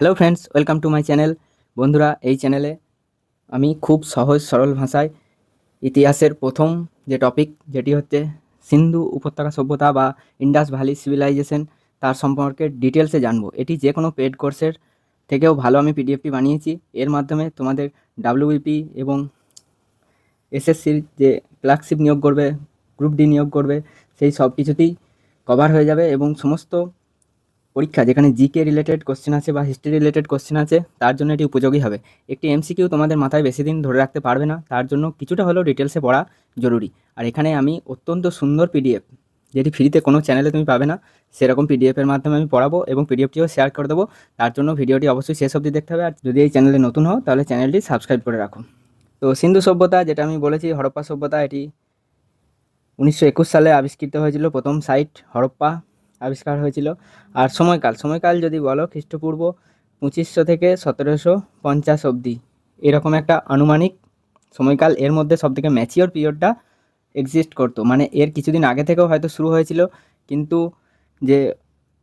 Hello friends welcome to my channel বন্ধুরা, এই চ্যানেলে আমি খুব সহজ, সরল ভাষায় ইতিহাসের প্রথম যে টপিক যেটি হচ্ছে সিন্ধু উপত্যকা সভ্যতা বা ইন্ডাস ভ্যালি সিভিলাইজেশন তার সম্পর্কে ডিটেলসে জানব। এটি যে কোনো পেড কোর্সের থেকেও ভালো আমি পিডিএফটি বানিয়েছি। এর মাধ্যমে তোমাদের ডাব্লিউবিপি এবং এসএসসির যে ক্লার্কশিপ নিয়োগ করবে গ্রুপ ডি নিয়োগ করবে, সেই সব কিছুতেই কভার হয়ে যাবে এবং সমস্ত পরীক্ষা, যেখানে জিকে রিলেটেড কোশ্চেন আছে বা হিস্ট্রি রিলেটেড কোশ্চেন আছে, তার জন্য এটি উপযোগী হবে। একটি এমসিকিউ তোমাদের মাথায় বেশি দিন ধরে রাখতে পারবে না, তার জন্য কিছুটা হলেও ডিটেলসে পড়া জরুরি। আর এখানে আমি অত্যন্ত সুন্দর পিডিএফ যেটি ফ্রিতে কোনো চ্যানেলে তুমি পাবে না, সেরকম পিডিএফের মাধ্যমে আমি পড়াবো এবং পিডিএফটিও শেয়ার করে দেবো। তার জন্য ভিডিওটি অবশ্যই শেষ অবধি দেখতে হবে, আর যদি এই চ্যানেলে নতুন হও, তাহলে চ্যানেলটি সাবস্ক্রাইব করে রাখো। তো সিন্ধু সভ্যতা, যেটা আমি বলেছি, হরপ্পা সভ্যতা, এটি উনিশশো একুশ সালে আবিষ্কৃত হয়েছিল প্রথম সাইট হরপ্পা। আবিষ্কার হয়েছিল। আর সময়কাল সময়কাল যদি বলো খ্রিস্টপূর্ব পঁচিশশো থেকে সতেরোশো পঞ্চাশ অবধি। এরকম একটা আনুমানিক সময়কাল, এর মধ্যে সবথেকে ম্যাচিওর পিরিয়ডটা এক্সিস্ট করতো। মানে এর কিছুদিন আগে থেকেও হয়তো শুরু হয়েছিল, কিন্তু যে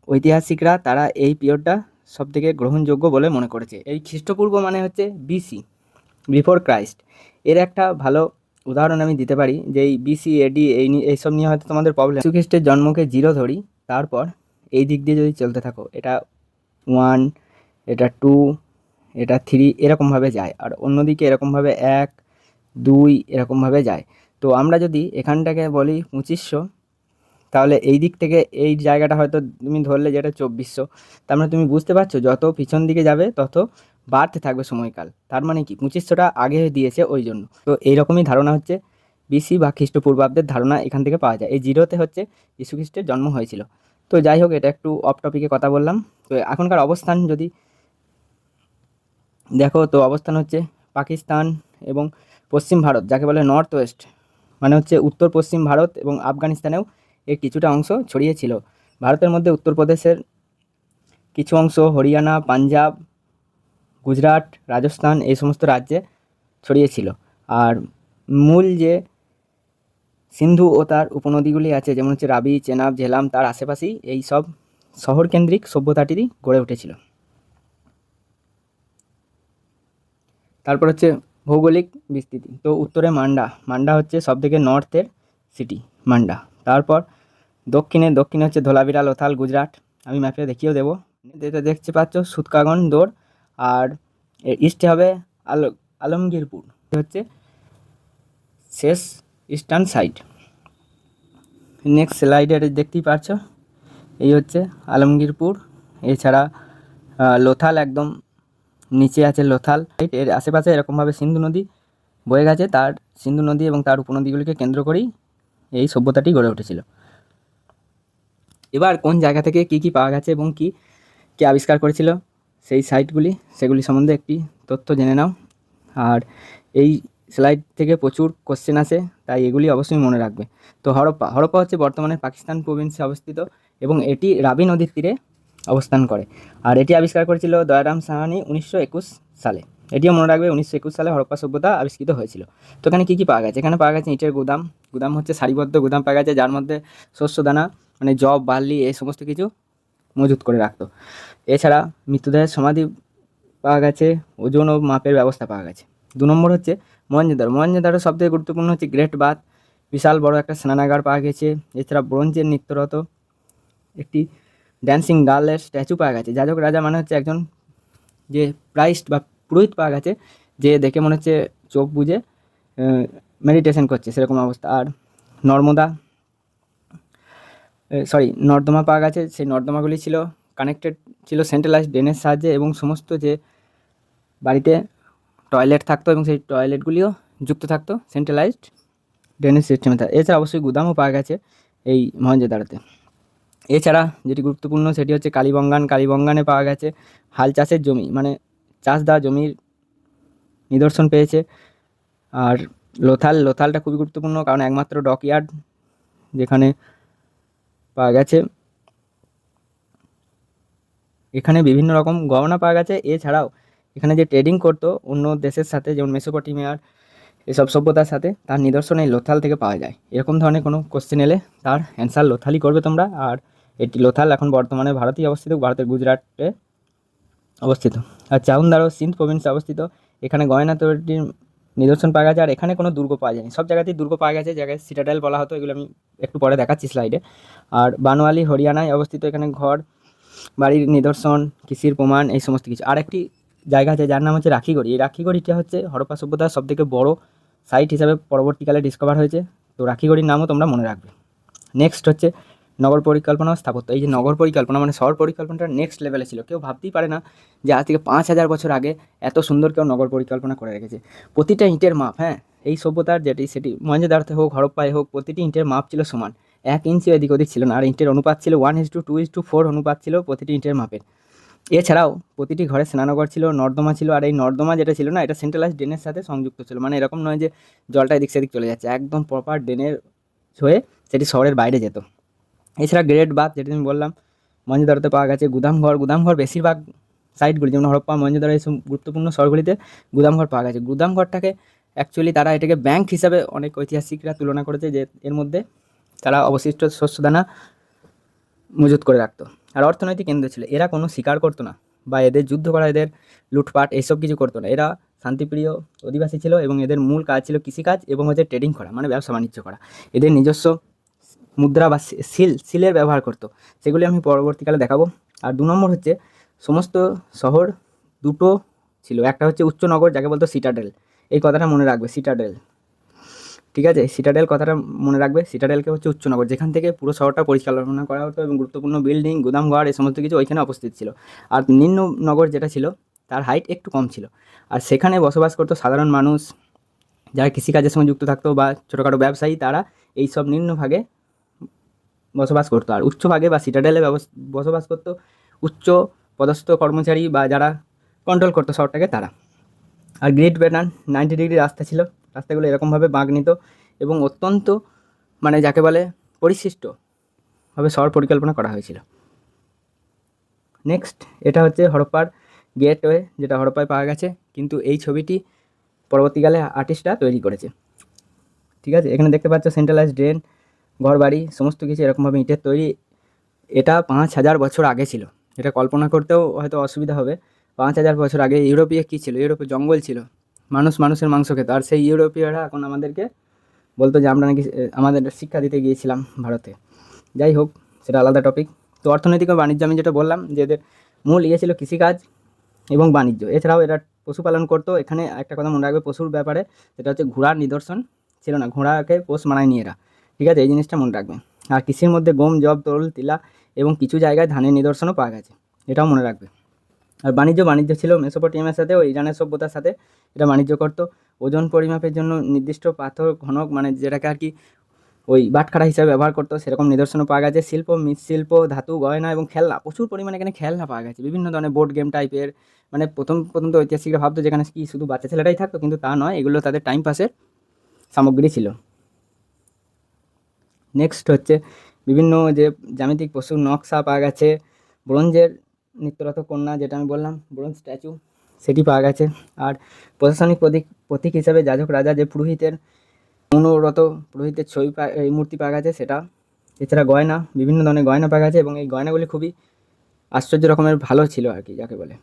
ঐতিহাসিকরা তারা এই পিরিয়ডটা সবথেকে গ্রহণযোগ্য বলে মনে করেছে। এই খ্রিস্টপূর্ব মানে হচ্ছে বিসি বিফোর ক্রাইস্ট এর একটা ভালো উদাহরণ আমি দিতে পারি যে এই বিসি এডি এই এইসব নিয়ে হয়তো তোমাদের প্রবলেম যীশু খ্রিস্টের জন্মকে জিরো ধরি তারপর এই দিক দিয়ে যদি চলতে থাকো, এটা ওয়ান এটা টু এটা থ্রি এরকমভাবে যায়। আর অন্যদিকে এরকমভাবে এক, দুই এরকমভাবে যায়। তো আমরা যদি এখানটাকে বলি পঁচিশশো, তাহলে এই দিক থেকে এই জায়গাটা হয়তো তুমি ধরলে যেটা চব্বিশশো। তার মানে তুমি বুঝতে পারছ, যত পিছন দিকে যাবে, তত বাড়তে থাকবে সময়কাল। তার মানে কি? পঁচিশশোটা আগে দিয়েছে ওই জন্য। তো এইরকমই ধারণা হচ্ছে। বিসি বা খ্রিস্টপূর্বাব্দের ধারণা এখান থেকে পাওয়া যায়। এই জিরোতে হচ্ছে যীশু খ্রিস্টের জন্ম হয়েছিল। তো যাই হোক, এটা একটু অফ টপিকে কথা বললাম। তো এখনকার অবস্থান যদি দেখো, তো অবস্থান হচ্ছে পাকিস্তান এবং পশ্চিম ভারত, যাকে বলে নর্থ ওয়েস্ট মানে হচ্ছে উত্তর পশ্চিম ভারত এবং আফগানিস্তানেও এর কিছুটা অংশ ছড়িয়েছিল ভারতের মধ্যে উত্তরপ্রদেশের কিছু অংশ হরিয়ানা, পাঞ্জাব, গুজরাট, রাজস্থান, এই সমস্ত রাজ্যে ছড়িয়েছিল আর মূল যে সিন্ধু ও তার উপনদীগুলি আছে, যেমন হচ্ছে রাবি, চেনাব, ঝেলাম, তার আশেপাশেই এই সব শহরকেন্দ্রিক সভ্যতাটিরই গড়ে উঠেছিল। তারপর হচ্ছে ভৌগোলিক বিস্তৃতি। তো উত্তরে মান্ডা। মান্ডা হচ্ছে সবথেকে নর্থের সিটি মান্ডা। তারপর দক্ষিণে দক্ষিণে হচ্ছে ধোলাবিরা লোথাল, গুজরাট। আমি ম্যাপে দেখিয়েও দেবো। যেটা দেখতে পাচ্ছ, সুতকাগন দৌড় আর ইস্টে হবে আল আলমগীরপুর। হচ্ছে শেষ ইস্টার্ন সাইড নেক্সট স্লাইডে দেখতেই পাচ্ছ এই হচ্ছে আলমগীরপুর। এছাড়া লোথাল একদম নিচে আছে লোথাল? এর আশেপাশে এরকমভাবে সিন্ধু নদী বয়ে গেছে। তার সিন্ধু নদী এবং তার উপনদীগুলিকে কেন্দ্র করেই এই সভ্যতাটি গড়ে উঠেছিল। এবার কোন জায়গা থেকে কি কি পাওয়া গেছে এবং কি কে আবিষ্কার করেছিল সেই সাইটগুলি সেগুলি সম্বন্ধে একটি তথ্য জেনে নাও। আর এই স্লাইড থেকে প্রচুর কোশ্চেন আসে, তাই এগুলি অবশ্যই মনে রাখবে। তো হরপ্পা হরপ্পা হচ্ছে বর্তমানে পাকিস্তান প্রভিন্সে অবস্থিত এবং এটি রাবি নদীর তীরে অবস্থান করে। আর এটি আবিষ্কার করেছিল দয়ারাম সাহানি উনিশশো একুশ সালে। এটিও মনে রাখবে উনিশশো একুশ সালে হরপ্পা সভ্যতা আবিষ্কৃত হয়েছিল। তো এখানে কী কী পাওয়া গেছে? এখানে পাওয়া গেছে ইটের গুদাম। গুদাম হচ্ছে সারিবদ্ধ গুদাম পাওয়া গেছে, যার মধ্যে শস্য, দানা মানে জব বার্লি এই সমস্ত কিছু মজুত করে রাখতো। এছাড়া মৃতদেহের সমাধি পাওয়া গেছে, ওজন ও মাপের ব্যবস্থা পাওয়া গেছে। দু নম্বর হচ্ছে মহেঞ্জোদারো মহেঞ্জোদারো সবথেকে গুরুত্বপূর্ণ হচ্ছে গ্রেট বাথ বিশাল বড় একটা স্নানাগার পাওয়া গেছে। এছাড়া ব্রোঞ্জের নৃত্যরত একটি ড্যান্সিং গার্লের স্ট্যাচু পাওয়া গেছে। যাজক রাজা মানে হচ্ছে একজন যে প্রাইস্ট বা পুরোহিত পাওয়া গেছে, যে দেখে মনে হচ্ছে চোখ বুজে মেডিটেশন করছে সেরকম অবস্থা। আর নর্মদা সরি নর্দমা পাওয়া গেছে। সেই নর্দমাগুলি ছিল কানেক্টেড ছিল সেন্ট্রালাইজ ড্রেনের সাহায্যে এবং সমস্ত যে বাড়িতে টয়লেট থাকতো এবং সেই টয়লেটগুলিও যুক্ত থাকতো সেন্ট্রালাইজড ড্রেনেজ সিস্টেমে এছাড়া অবশ্যই গুদামও পাওয়া গেছে এই মহেঞ্জোদারোতে এছাড়া যেটি গুরুত্বপূর্ণ সেটি হচ্ছে কালীবঙ্গান। কালীবঙ্গানে পাওয়া গেছে হাল চাষের জমি মানে চাষ দেওয়া জমির নিদর্শন পেয়েছে। আর লোথাল, লোথালটা খুবই গুরুত্বপূর্ণ কারণ একমাত্র ডকইয়ার্ড যেখানে পাওয়া গেছে। এখানে বিভিন্ন রকম গহনা পাওয়া গেছে। এছাড়াও এখানে যে ট্রেডিং করতো অন্য দেশের সাথে, যেমন মেসোপটেমিয়ার এসব সভ্যতার সাথে, তার নিদর্শন এই লোথাল থেকে পাওয়া যায়। এরকম ধরনের কোনো কোশ্চেন এলে তার অ্যান্সার লোথালই করবে তোমরা। আর এটি লোথাল এখন বর্তমানে ভারতেই অবস্থিত, ভারতের গুজরাটে অবস্থিত। আর চাউন্দারও সিন্ধ প্রভিন্সে অবস্থিত। এখানে গয়না তৈরির নিদর্শন পাওয়া গেছে। আর এখানে কোনো দুর্গ পাওয়া যায়নি। সব জায়গাতেই দুর্গ পাওয়া গেছে। জায়গায় সিটাডেল বলা হতো, এগুলো আমি একটু পরে দেখাচ্ছি স্লাইডে আর বানোয়ালি, হরিয়ানায় অবস্থিত এখানে ঘর, বাড়ির নিদর্শন, কৃষির প্রমাণ, এই সমস্ত কিছু। আর একটি জায়গা আছে যার নাম হচ্ছে রাখিগড়ি। এই রাখিগড়িটা হচ্ছে হরপ্পা সভ্যতার সবথেকে বড় সাইট হিসাবে পরবর্তীকালে ডিসকভার হয়েছে। তো রাখিগড়ির নামও তোমরা মনে রাখবে। নেক্সট হচ্ছে নগর পরিকল্পনা স্থাপত্য। এই যে নগর পরিকল্পনা মানে শহর পরিকল্পনাটা নেক্সট লেভেলে ছিল। কেউ ভাবতেই পারে না যে আজ থেকে পাঁচ হাজার বছর আগে এত সুন্দর কেউ নগর পরিকল্পনা করে রেখেছে। প্রতিটা ইঁটের মাপ হ্যাঁ এই সভ্যতার যেটি, সেটি মহেঞ্জোদারোতে হোক হরপ্পায় হোক, প্রতিটি ইঁটের মাপ ছিল সমান। এক ইঞ্চি এদিক ওদিক ছিল না। আর ইঁটের অনুপাত ছিল one is to two is to four অনুপাত ছিল প্রতিটি ইঁটের মাপের। এছাড়াও প্রতিটি ঘরে স্নানঘর ছিল, নর্দমা ছিল, আর এই নর্দমা যেটা ছিল না, এটা সেন্ট্রালাইজ ড্রেনের সাথে সংযুক্ত ছিল। মানে এরকম নয় যে জলটা এদিক সেদিক চলে যাচ্ছে, একদম প্রপার ড্রেনের হয়ে সেটি শহরের বাইরে যেত। এছাড়া গ্রেট বাথ যেটা আমি বললাম মহেঞ্জোদারোতে পাওয়া গেছে। গুদামঘর গুদামঘর বেশিরভাগ সাইটগুলি যেমন হরপ্পা মহেঞ্জোদারো এইসব গুরুত্বপূর্ণ শহরগুলিতে গুদামঘর পাওয়া গেছে। গুদামঘরটাকে অ্যাকচুয়ালি তারা এটাকে ব্যাংক হিসাবে অনেক ঐতিহাসিকরা তুলনা করেছে যে এর মধ্যে তারা অবশিষ্ট শস্যদানা মজুত করে রাখতো। আর অর্থনৈতিক কেন্দ্র ছিল। এরা কোনো শিকার করতো না বা এদের যুদ্ধ করা, এদের লুটপাট এইসব কিছু করতো না। এরা শান্তিপ্রিয় অধিবাসী ছিল এবং এদের মূল কাজ ছিল কৃষিকাজ এবং হচ্ছে ট্রেডিং করা মানে ব্যবসা বাণিজ্য করা। এদের নিজস্ব মুদ্রা বা সিল, সিলের ব্যবহার করতো। সেগুলি আমি পরবর্তীকালে দেখাবো। আর দু নম্বর হচ্ছে সমস্ত শহর দুটো ছিল। একটা হচ্ছে উচ্চনগর যাকে বলতো সিটাডেল এই কথাটা মনে রাখবে সিটাডেল ঠিক আছে? সিটাডেল কথাটা মনে রাখবে। সিটাডেলকে হচ্ছে উচ্চনগর, যেখান থেকে পুরো শহরটা পরিচালনা করা হতো এবং গুরুত্বপূর্ণ বিল্ডিং গুদামঘর এই সমস্ত কিছু ওইখানে উপস্থিত ছিল। আর নিম্ন নগর যেটা ছিল, তার হাইট একটু কম ছিল। আর সেখানে বসবাস করতো সাধারণ মানুষ, যারা কৃষিকাজের সঙ্গে যুক্ত থাকতো বা ছোটোখাটো ব্যবসায়ী, তারা এই সব নিম্নভাগে বসবাস করতো। আর উচ্চভাগে বা সিটাডেলে বসবাস করতো উচ্চ পদস্থ কর্মচারী বা যারা কন্ট্রোল করতো শহরটাকে, তারা। আর গ্রেট ব্যাটার্ন নাইনটি ডিগ্রি রাস্তা ছিল। রাস্তাগুলো এরকমভাবে বাঁক নিত এবং অত্যন্ত মানে যাকে বলে পরিশিষ্টভাবে শহর পরিকল্পনা করা হয়েছিল। নেক্সট এটা হচ্ছে হরপ্পার গেটওয়ে, যেটা হরপ্পায় পাওয়া গেছে, কিন্তু এই ছবিটি পরবর্তীকালে আর্টিস্টরা তৈরি করেছে। ঠিক আছে, এখানে দেখতে পাচ্ছ সেন্ট্রালাইজ ড্রেন ঘর বাড়ি সমস্ত কিছু এরকমভাবে ইটের তৈরি। এটা পাঁচ হাজার বছর আগে ছিল। এটা কল্পনা করতেও হয়তো অসুবিধা হবে। পাঁচ হাজার বছর আগে ইউরোপীয় কী ছিল? ইউরোপে জঙ্গল ছিল। মানুষ মানুষের মাংস খেত। আর সেই ইউরোপীয়রা এখন আমাদেরকে বলতো যে আমরা নাকি আমাদের শিক্ষা দিতে গিয়েছিলাম ভারতে। যাই হোক, সেটা আলাদা টপিক তো অর্থনৈতিক ও বাণিজ্য, আমি যেটা বললাম যে এদের মূল ইয়ে ছিল কৃষিকাজ এবং বাণিজ্য। এছাড়াও এরা পশুপালন করতো। এখানে একটা কথা মনে রাখবে, পশুর ব্যাপারে সেটা হচ্ছে ঘোড়ার নিদর্শন ছিল না। ঘোড়াকে পোষ মানায় নিয়ে এরা। ঠিক আছে, এই জিনিসটা মনে রাখবে। আর কৃষির মধ্যে গম জব তরল, তিলা এবং কিছু জায়গায় ধানের নিদর্শনও পাওয়া গেছে। এটাও মনে রাখবে। আর বাণিজ্য বাণিজ্য ছিল মেসোপটেমিয়ার সাথে ও ইরানের সভ্যতার সাথে। এটা বাণিজ্য করতো। ওজন পরিমাপের জন্য নির্দিষ্ট পাথর, ঘনক মানে যেটাকে আর কি ওই বাটখারা হিসাবে ব্যবহার করতো, সেরকম নিদর্শনও পাওয়া গেছে। শিল্প মৃৎশিল্প ধাতু, গয়না এবং খেলনা, প্রচুর পরিমাণে এখানে খেলনা পাওয়া গেছে। বিভিন্ন ধরনের বোর্ড গেম টাইপের মানে প্রথম প্রথম তো ঐতিহাসিকরা ভাবতো যেখানে কি শুধু বাচ্চা ছেলেটাই থাকতো, কিন্তু তা নয়, এগুলো তাদের টাইম পাসের সামগ্রী ছিল। নেক্সট হচ্ছে বিভিন্ন যে জ্যামিতিক পশুর নকশা পাওয়া গেছে, ব্রোঞ্জের নিত্যরত কন্যা যেটা আমি বললাম, ব্রোঞ্জ স্ট্যাচু, সেটি পাওয়া গেছে। আর প্রশাসনিক প্রতীক প্রতীক হিসাবে যাজক রাজা যে পুরোহিতের অনুরত পুরোহিতের ছবি এই মূর্তি পাওয়া গেছে, সেটা এছাড়া গয়না, বিভিন্ন ধরনের গয়না পাওয়া গেছে এবং এই গয়নাগুলি খুবই আশ্চর্য রকমের ভালো ছিল আর কি, যাকে বলে।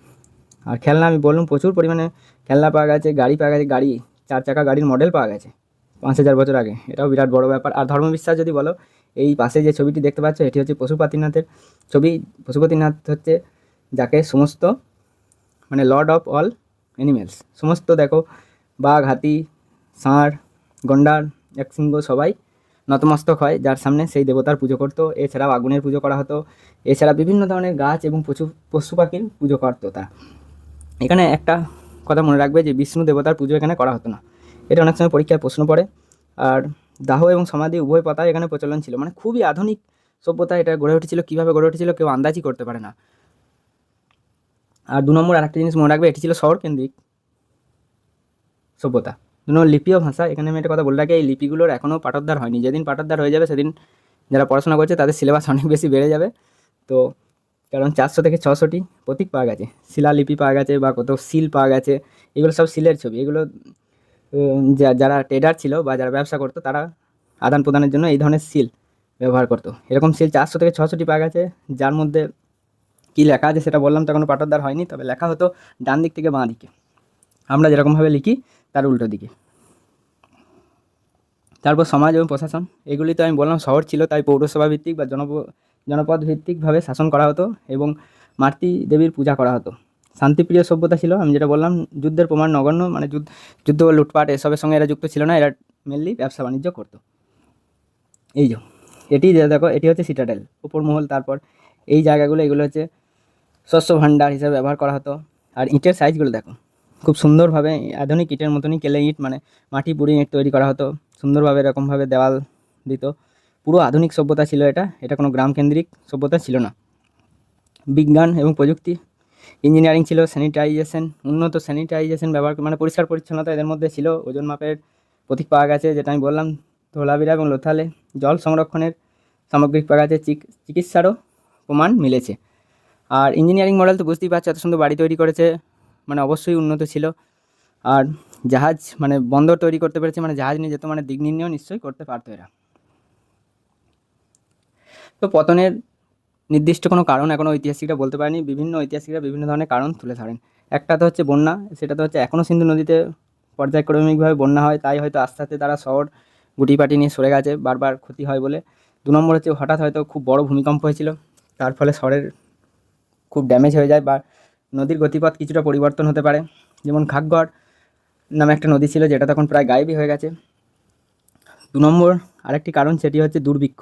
আর খেলনা আমি বললাম, প্রচুর পরিমাণে খেলনা পাওয়া গেছে, গাড়ি পাওয়া গেছে, গাড়ি, চার চাকা গাড়ির মডেল পাওয়া গেছে পাঁচ হাজার বছর আগে। এটাও বিরাট বড় ব্যাপার। আর ধর্মবিশ্বাস যদি বলো, এই পাশে যে ছবিটি দেখতে পাচ্ছ, এটি হচ্ছে পশুপাতিনাথের ছবি। পশুপতিনাথ হচ্ছে যাকে সমস্ত মানে লর্ড অফ অল অ্যানিমেলস সমস্ত দেখো, বাঘ, হাতি, ষাঁড়, গন্ডার একশৃঙ্গ সবাই নতমস্তক হয়, যার সামনে সেই দেবতার পুজো করতো। এছাড়াও আগুনের পুজো করা হতো। এছাড়া বিভিন্ন ধরনের গাছ এবং পশু পশু পাখির পুজো করতো তা এখানে একটা কথা মনে রাখবে যে, বিষ্ণু দেবতার পুজো এখানে করা হতো না। এটা অনেক সময় পরীক্ষায় প্রশ্ন পড়ে। আর দাহ এবং সমাধি উভয় পাতায় এখানে প্রচলন ছিল। মানে খুবই আধুনিক সভ্যতা এটা গড়ে উঠেছিল। কীভাবে গড়ে উঠেছিল কেউ আন্দাজই করতে পারে না। আর দু নম্বর আরেকটা জিনিস মনে রাখবে, এটি ছিল শহর কেন্দ্রিক সভ্যতা। দু নম্বর লিপিও ভাষা, এখানে আমি একটা কথা বলে রাখি, এই লিপিগুলোর এখনও পাঠোদ্ধার হয়নি। যেদিন পাঠোদ্ধার হয়ে যাবে, সেদিন যারা পড়াশোনা করছে, তাদের সিলেবাস অনেক বেশি বেড়ে যাবে। তো কারণ চারশো থেকে ছশোটি প্রতীক পাওয়া গেছে। শিলালিপি পাওয়া গেছে বা কত শিল পাওয়া গেছে, এগুলো সব শিলের ছবি। এগুলো যারা ট্রেডার ছিল বা যারা ব্যবসা করতো, তারা আদান প্রদানের জন্য এই ধরনের শিল ব্যবহার করতো। এরকম শিল চারশো থেকে ছশোটি পাওয়া গেছে, যার মধ্যে কী লেখা আছে সেটা বললাম তো এখনও পাঠোদ্ধার হয়নি, তবে লেখা হতো ডান দিক থেকে বাঁ দিকে। আমরা যেরকমভাবে লিখি, তার উল্টো দিকে। তারপর সমাজ এবং প্রশাসন, এগুলি তো আমি বললাম, শহর ছিল, তাই পৌরসভা ভিত্তিক বা জনপ, জনপদ ভিত্তিকভাবে শাসন করা হতো এবং মাতৃ দেবীর পূজা করা হতো। শান্তিপ্রিয় সভ্যতা ছিল, আমি যেটা বললাম, যুদ্ধের প্রমাণ নগণ্য মানে যুদ্ধ লুটপাট, এসবের সঙ্গে এরা যুক্ত ছিল না, এরা মেনলি ব্যবসা বাণিজ্য করতো। এই যে, এটি দেখো, এটি হচ্ছে সিটাডেল উপর মহল তারপর এই জায়গাগুলো, এগুলো হচ্ছে শস্য ভাণ্ডার হিসাবে ব্যবহার করা হতো। আর ইটের সাইজগুলো দেখো, খুব সুন্দরভাবে আধুনিক ইটের মতনই কেলে ইট মানে মাটি পুড়ি ইট তৈরি করা হতো, সুন্দরভাবে এরকমভাবে দেওয়াল দিত। পুরো আধুনিক সভ্যতা ছিল এটা এটা কোনো গ্রামকেন্দ্রিক সভ্যতা ছিল না। বিজ্ঞান এবং প্রযুক্তি ইঞ্জিনিয়ারিং ছিল স্যানিটাইজেশন উন্নত স্যানিটাইজেশন ব্যবহার মানে পরিষ্কার পরিচ্ছন্নতা এদের মধ্যে ছিল। ওজন মাপের প্রতীক পাওয়া গেছে, যেটা আমি বললাম, ধোলাবিরা এবং লোথালে। জল সংরক্ষণের সামগ্রিক পাওয়া গেছে, চিক- চিকিৎসারও প্রমাণ মিলেছে। আর ইঞ্জিনিয়ারিং মডেল তো বুঝতেই পারছ, এত সুন্দর বাড়ি তৈরি করেছে মানে অবশ্যই উন্নত ছিল। আর জাহাজ মানে বন্দর তৈরি করতে পেরেছে মানে জাহাজ নিয়ে যেত মানে দিক নির্ণয় নিশ্চয়ই করতে পারতো এরা। তো পতনের নির্দিষ্ট কোনো কারণ এখনও ঐতিহাসিকরা বলতে পারেনি, বিভিন্ন ঐতিহাসিকরা বিভিন্ন ধরনের কারণ তুলে ধরেন। একটা তো হচ্ছে বন্যা, সেটা তো হচ্ছে এখনও সিন্ধু নদীতে পর্যায়ক্রমিকভাবে বন্যা হয়, তাই হয়তো আস্তে আস্তে তারা শহর গুটিপাটি নিয়ে সরে গেছে, বারবার ক্ষতি হয় বলে। দু নম্বর হচ্ছে হঠাৎ হয়তো খুব বড় ভূমিকম্প হয়েছিল, তার ফলে শহরের খুব ড্যামেজ হয়ে যায় বা নদীর গতিপথ কিছুটা পরিবর্তন হতে পারে। যেমন ঘাগগড় নামে একটা নদী ছিল যেটা তখন প্রায় গায়েবই হয়ে গেছে। দু নম্বর আরেকটি কারণ সেটি হচ্ছে দুর্ভিক্ষ।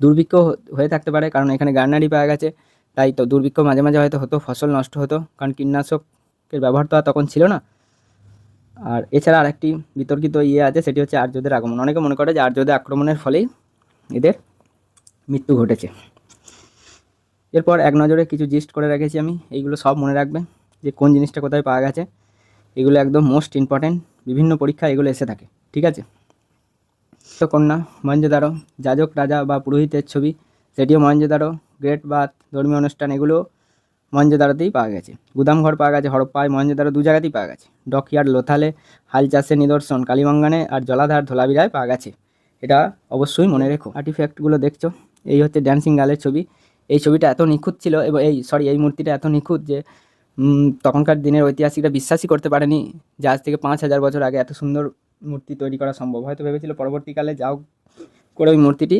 দুর্ভিক্ষ হয়ে থাকতে পারে কারণ এখানে গার্নারি পাওয়া গেছে। তাই তো দুর্ভিক্ষ মাঝে মাঝে হয়তো হতো, ফসল নষ্ট হতো, কারণ কীটনাশকের ব্যবহার তো তখন ছিল না। আর এছাড়া আরেকটি বিতর্কিত ইয়ে আছে, সেটি হচ্ছে আর্যদের আগমন। অনেকে মনে করে যে আর্যদের আক্রমণের ফলেই এদের মৃত্যু ঘটেছে। এরপর এক নজরে কিছু জিস্ট করে রেখেছি আমি। এইগুলো সব মনে রাখবে যে কোন জিনিসটা কোথায় পাওয়া গেছে। এগুলো একদম মোস্ট ইম্পর্ট্যান্ট বিভিন্ন পরীক্ষা এগুলো এসে থাকে, ঠিক আছে? কন্যা মহেঞ্জোদারো যাজক রাজা বা পুরোহিতের ছবি, সেটিও মহেঞ্জোদারো গ্রেট বাথ, ধর্মীয় অনুষ্ঠান, এগুলো মহেঞ্জোদারোতেই পাওয়া গেছে। গুদামঘর পাওয়া গেছে, হরপ্পায় মহেঞ্জোদারো দু জায়গাতেই পাওয়া গেছে। ডকইয়ার্ড, লোথালে, হাল চাষের নিদর্শন কালীবাঙ্গানে আর জলাধার ধোলাবিরায় পাওয়া গেছে। এটা অবশ্যই মনে রেখো। আর্টিফ্যাক্টগুলো দেখছ। এই হচ্ছে ড্যান্সিং গালের ছবি। এই ছবিটা এত নিখুঁত ছিল এবং এই সরি এই মূর্তিটা এত নিখুঁত যে তখনকার দিনের ঐতিহাসিকরা বিশ্বাসই করতে পারেনি যে আজ থেকে পাঁচ হাজার বছর আগে এত সুন্দর মূর্তি তৈরি করা সম্ভব। হয়তো ভেবেছিল পরবর্তীকালে যাও করে ওই মূর্তিটি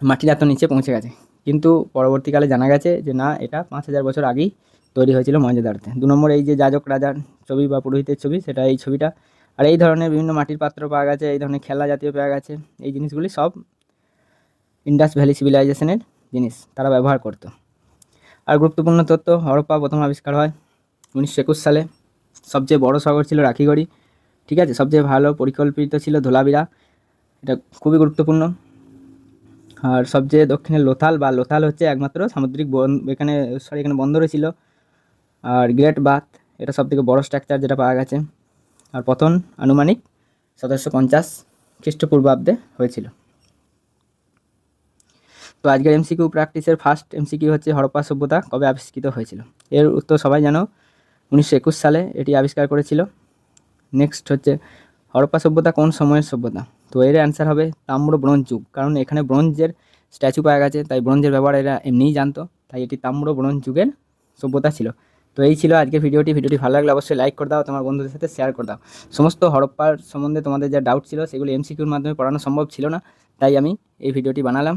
মাটির এত নিচে পৌঁছে গেছে। কিন্তু পরবর্তীকালে জানা গেছে যে না, এটা পাঁচ হাজার বছর আগেই তৈরি হয়েছিল মহেঞ্জোদারোতে দু নম্বর এই যে যাজক রাজার ছবি বা পুরোহিতের ছবি, সেটা এই ছবিটা। আর এই ধরনের বিভিন্ন মাটির পাত্র পাওয়া গেছে, এই ধরনের খেলা জাতীয় পাওয়া গেছে, এই জিনিসগুলি সব ইন্ডাস ভ্যালি সিভিলাইজেশনের জিনিস তারা ব্যবহার করতো। আর গুরুত্বপূর্ণ তথ্য, হরপ্পা প্রথম আবিষ্কার হয় উনিশশো একুশ সালে। সবচেয়ে বড় শহর ছিল রাখিগড়ি। ঠিক আছে, সবচেয়ে ভালো পরিকল্পিত ছিল ধোলাবিরা। এটা খুবই গুরুত্বপূর্ণ। আর সবচেয়ে দক্ষিণে লোথাল, বা লোথাল হচ্ছে একমাত্র সামুদ্রিক বন, এখানে সরি এখানে বন্দরও ছিল। আর গ্রেট বাথ, এটা সব থেকে বড়ো স্ট্রাকচার যেটা পাওয়া গেছে। আর পতন আনুমানিক সতেরোশো পঞ্চাশ খ্রিস্টপূর্বাব্দে হয়েছিল। তো আজকের এমসিকিউ প্র্যাকটিসের ফার্স্ট এমসিকিউ হচ্ছে হরপ্পা সভ্যতা, কবে আবিষ্কৃত হয়েছিল? এর উত্তর সবাই জানো, উনিশশো একুশ সালে এটি আবিষ্কার করেছিল। নেক্সট হচ্ছে, হরপ্পা সভ্যতা কোন সময়ের সভ্যতা? তো এর অ্যান্সার হবে তাম্র ব্রোঞ্জ যুগ। কারণ এখানে ব্রোঞ্জের স্ট্যাচু পাওয়া গেছে, তাই ব্রোঞ্জের ব্যবহার এরা এমনিই জানতো, তাই এটি তাম্র ব্রোঞ্জ যুগের সভ্যতা ছিল। তো এই ছিল আজকের ভিডিওটি। ভিডিওটি ভালো লাগলে অবশ্যই লাইক করে দাও, তোমার বন্ধুদের সাথে শেয়ার করে দাও। সমস্ত হরপ্পার সম্বন্ধে তোমাদের যা ডাউট ছিল, সেগুলো এমসিকিউর মাধ্যমে পড়ানো সম্ভব ছিল না, তাই আমি এই ভিডিওটি বানালাম।